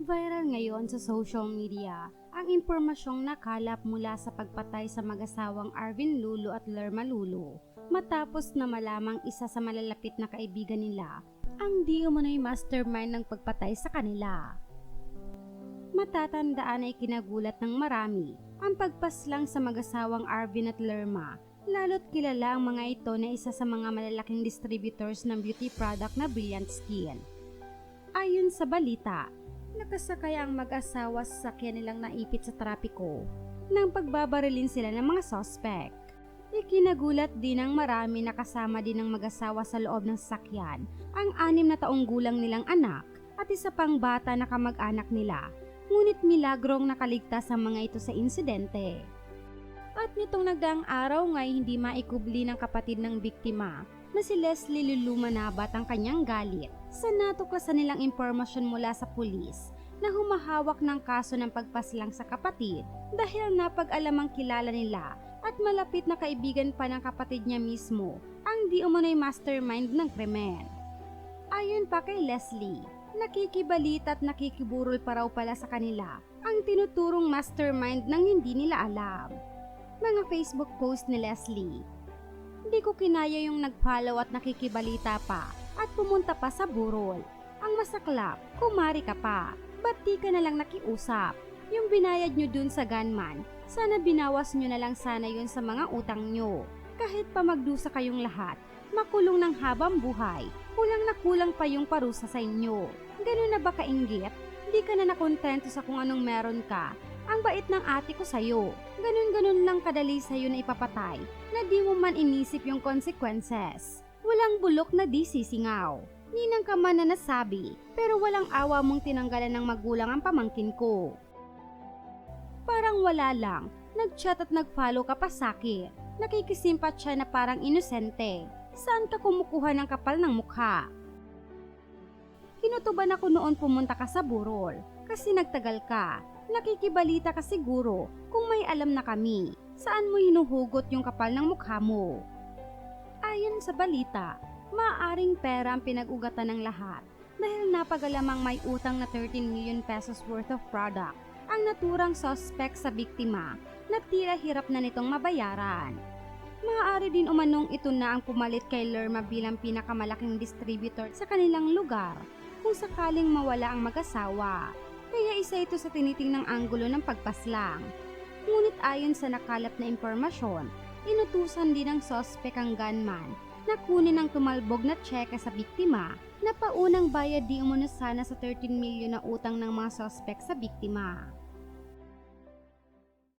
Viral ngayon sa social media ang impormasyong nakalap mula sa pagpatay sa mag-asawang Arvin Lulu at Lerma Lulu matapos na malamang isa sa malalapit na kaibigan nila ang di umano'y mastermind ng pagpatay sa kanila. Matatandaan ay kinagulat ng marami ang pagpaslang sa mag-asawang Arvin at Lerma lalo't kilala ang mga ito na isa sa mga malalaking distributors ng beauty product na Brilliant Skin. Ayon sa balita, nakasakay ang mag-asawa sa sakyan nilang naipit sa trapiko nang pagbabarilin sila ng mga sospek. Ikinagulat din ng marami na kasama din ng mag-asawa sa loob ng sasakyan ang anim na taong gulang nilang anak at isa pang bata na kamag-anak nila. Ngunit milagrong nakaligtas ang mga ito sa insidente. At nitong nagdaang araw nga'y hindi maikubli ng kapatid ng biktima na si Leslie Lulumanabat ang kanyang galit sa natuklasan nilang impormasyon mula sa pulis na humahawak ng kaso ng pagpaslang sa kapatid dahil napag-alamang kilala nila at malapit na kaibigan pa ng kapatid niya mismo ang di umano'y mastermind ng krimen. Ayon pa kay Leslie, nakikibalita at nakikiburol pa raw pala sa kanila ang tinuturong mastermind ng hindi nila alam. Mga Facebook post ni Leslie, hindi ko kinaya yung nag-follow at nakikibalita pa at pumunta pa sa burol. Ang masaklap, kumari ka pa. Ba't di ka na lang nakiusap? Yung binayad nyo dun sa gunman, sana binawas nyo na lang sana yun sa mga utang nyo. Kahit pa magdusa kayong lahat, makulong ng habang buhay, kulang na kulang pa yung parusa sa inyo. Ganun na ba kainggit? Di ka na nakontento sa kung anong meron ka. Ang bait ng ate ko sa'yo. Ganun-ganun lang kadali sa'yo na ipapatay na di mo man inisip yung consequences. Walang bulok na di sisingaw. Ninang ka man na nasabi, pero walang awa mong tinanggalan ng magulang ang pamangkin ko. Parang wala lang, nag-chat at nag-follow ka pa sa'kin. Nakikisimpat siya na parang inosente. Saan ka kumukuha ng kapal ng mukha? Kinutuban ako noon pumunta ka sa burol kasi nagtagal ka. Nakikibalita ka siguro kung may alam na kami. Saan mo hinuhugot yung kapal ng mukha mo? Ayon sa balita, maaaring pera ang pinag-ugatan ng lahat dahil napagalamang may utang na 13 million pesos worth of product ang naturang suspect sa biktima na tila hirap na nitong mabayaran. Maaari din umanong ito na ang pumalit kay Lerma bilang pinakamalaking distributor sa kanilang lugar kung sakaling mawala ang mag-asawa. Kaya isa ito sa tinitingnang anggulo ng pagpaslang. Ngunit ayon sa nakalap na impormasyon, inutusan din ng sospek ang gunman na kunin ang tumalbog na tseke sa biktima na paunang bayad di umano sana sa 13 milyon na utang ng mga sospek sa biktima.